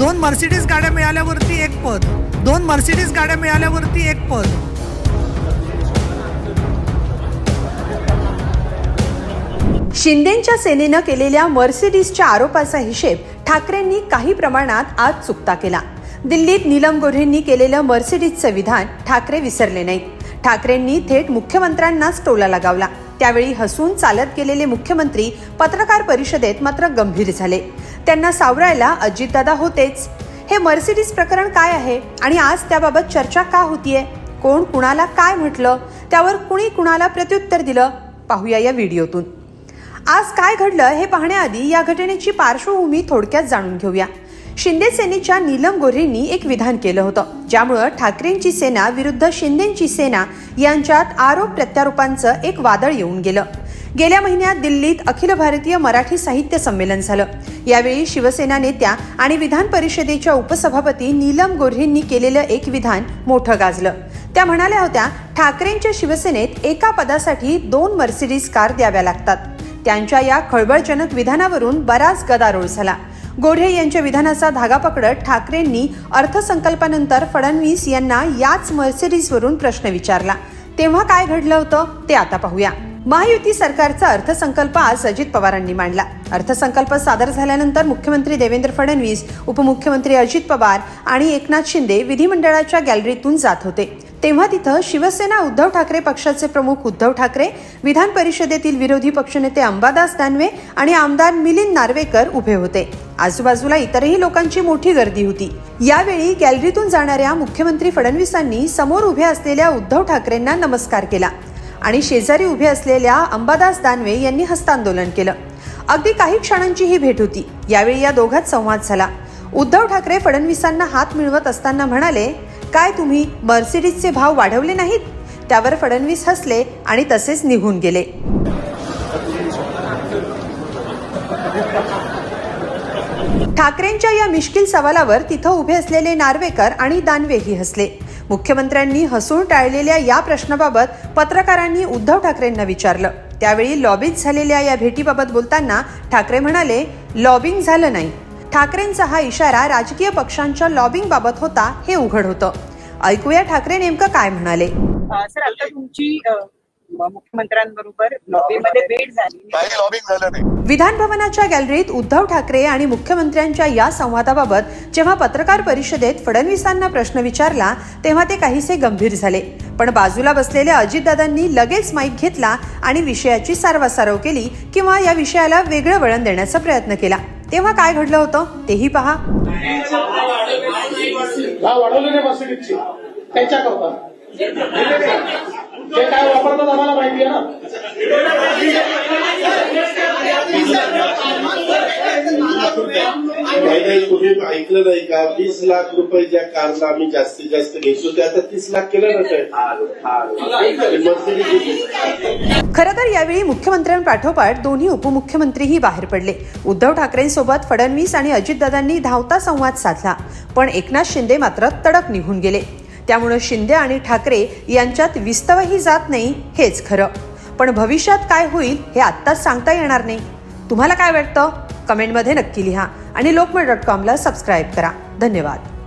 दोन मर्सिडीज गाड्या मिळाल्यावरती एक पद. दोन मर्सिडीज गाड्या मिळाल्यावरती एक पद. शिंदेच्या सेनेनं केलेल्या मर्सिडीजच्या आरोपाचा हिशेब ठाकरेंनी काही प्रमाणात आज चुकता केला. दिल्लीत नीलम गोऱ्हेंनी केलेलं मर्सिडीजचं विधान ठाकरे विसरले नाहीत. ठाकरेंनी थेट मुख्यमंत्र्यांनाच टोला लगावला. त्यावेळी हसून चालत गेलेले मुख्यमंत्री पत्रकार परिषदेत मात्र गंभीर झाले. त्यांना सावरायला अजितदादा होतेच. हे मर्सिडीज प्रकरण काय आहे? आणि आज त्याबाबत चर्चा का होतीये? कोण कुणाला काय म्हटलं? त्यावर कुणी कुणाला प्रत्युत्तर दिलं? पाहूया या व्हिडिओतून. आज काय घडलं हे पाहण्याआधी या घटनेची पार्श्वभूमी थोडक्यात जाणून घेऊया. शिंदे सेनेच्या नीलम गोऱ्हेंनी एक विधान केलं होतं. ज्यामुळं ठाकरेंची सेना विरुद्ध शिंदेची सेना यांच्यात आरोप प्रत्यारोपांचं एक वादळ येऊन गेलं. गेल्या महिन्यात दिल्लीत अखिल भारतीय मराठी साहित्य संमेलन झालं. यावेळी शिवसेना नेत्या आणि विधान परिषदेच्या उपसभापती नीलम गोऱ्हेंनी केलेलं एक विधान मोठं गाजलं. त्या म्हणाल्या होत्या ठाकरेंच्या शिवसेनेत एका पदासाठी दोन मर्सिडीज कार द्याव्या लागतात. त्यांच्या या खळबळजनक विधानावरून बराच गदारोळ झाला. गोढे यांच्या विधानाचा धागा पकडत ठाकरेंनी अर्थसंकल्पानंतर फडणवीस यांना याच मर्सिडीजवरून प्रश्न विचारला. तेव्हा काय घडलं होतं ते आता पाहूया. महायुती सरकारचा अर्थसंकल्प आज अजित पवारांनी मांडला. अर्थसंकल्प सादर झाल्यानंतर मुख्यमंत्री देवेंद्र फडणवीस उपमुख्यमंत्री अजित पवार आणि एकनाथ शिंदे विधिमंडळाच्या गॅलरीतून जात होते. तेव्हा तिथं शिवसेना उद्धव ठाकरे पक्षाचे प्रमुख उद्धव ठाकरे विधान परिषदेतील विरोधी पक्षनेते अंबादास दानवे आणि आमदार मिलिंद नार्वेकर उभे होते. आजूबाजूला इतरही लोकांची मोठी गर्दी होती. यावेळी गॅलरीतून जाणाऱ्या मुख्यमंत्री फडणवीसांनी समोर उभे असलेल्या उद्धव ठाकरेंना नमस्कार केला आणि शेजारी उभे असलेल्या अंबादास दानवे यांनी हस्तांदोलन केलं. अगदी काही क्षणांची ही भेट होती. यावेळी या दोघात संवाद झाला. उद्धव ठाकरे फडणवीसांना हात मिळवत असताना म्हणाले काय तुम्ही मर्सिडीजचे भाव वाढवले नाहीत? त्यावर फडणवीस हसले आणि तसेच निघून गेले. ठाकरेंच्या या मिश्किल सवालावर तिथं उभे असलेले नार्वेकर आणि दानवेही हसले. मुख्यमंत्र्यांनी हसून टाळलेल्या या प्रश्नाबाबत पत्रकारांनी उद्धव ठाकरेंना विचारलं. त्यावेळी लॉबिंग झालेल्या या भेटीबाबत बोलताना ठाकरे म्हणाले लॉबिंग झालं नाही. ठाकरेंचा हा इशारा राजकीय पक्षांच्या लॉबिंग बाबत होता हे उघड होतं. ऐकूया ठाकरे नेमकं काय म्हणाले. सर आता तुमची मुख्यमंत्र्यांबरोबर लॉबीमध्ये भेट झाली. लॉबिंग झालं नाही. विधान भवनाच्या गॅलरीत उद्धव ठाकरे आणि मुख्यमंत्र्यांच्या या संवादाबाबत जेव्हा पत्रकार परिषदेत फडणवीसांना प्रश्न विचारला तेव्हा ते काहीसे गंभीर झाले. पण बाजूला बसलेल्या अजितदादांनी लगेच माईक घेतला आणि विषयाची सारवासारव केली किंवा या विषयाला वेगळं वळण देण्याचा प्रयत्न केला. तेव्हा काय घडलं होतं तेही पहा. भाव ते काय वापरतात आम्हाला माहिती आहे ना? तुम्ही ऐकलं नाही का? वीस लाख रुपये ज्या कारला आम्ही जास्तीत जास्त घ्यायचो ते आता तीस लाख केलं मर्सिडीज खरं तर यावेळी मुख्यमंत्र्यांपाठोपाठ दोन्ही उपमुख्यमंत्रीही बाहेर पडले. उद्धव ठाकरेंसोबत फडणवीस आणि अजितदादांनी धावता संवाद साधला. पण एकनाथ शिंदे मात्र तडक निघून गेले. त्यामुळं शिंदे आणि ठाकरे यांच्यात विस्तवही जात नाही हेच खरं. पण भविष्यात काय होईल हे आत्ताच सांगता येणार नाही. तुम्हाला काय वाटतं? कमेंटमध्ये नक्की लिहा आणि लोकमत डॉट कॉमला सबस्क्राईब करा. धन्यवाद.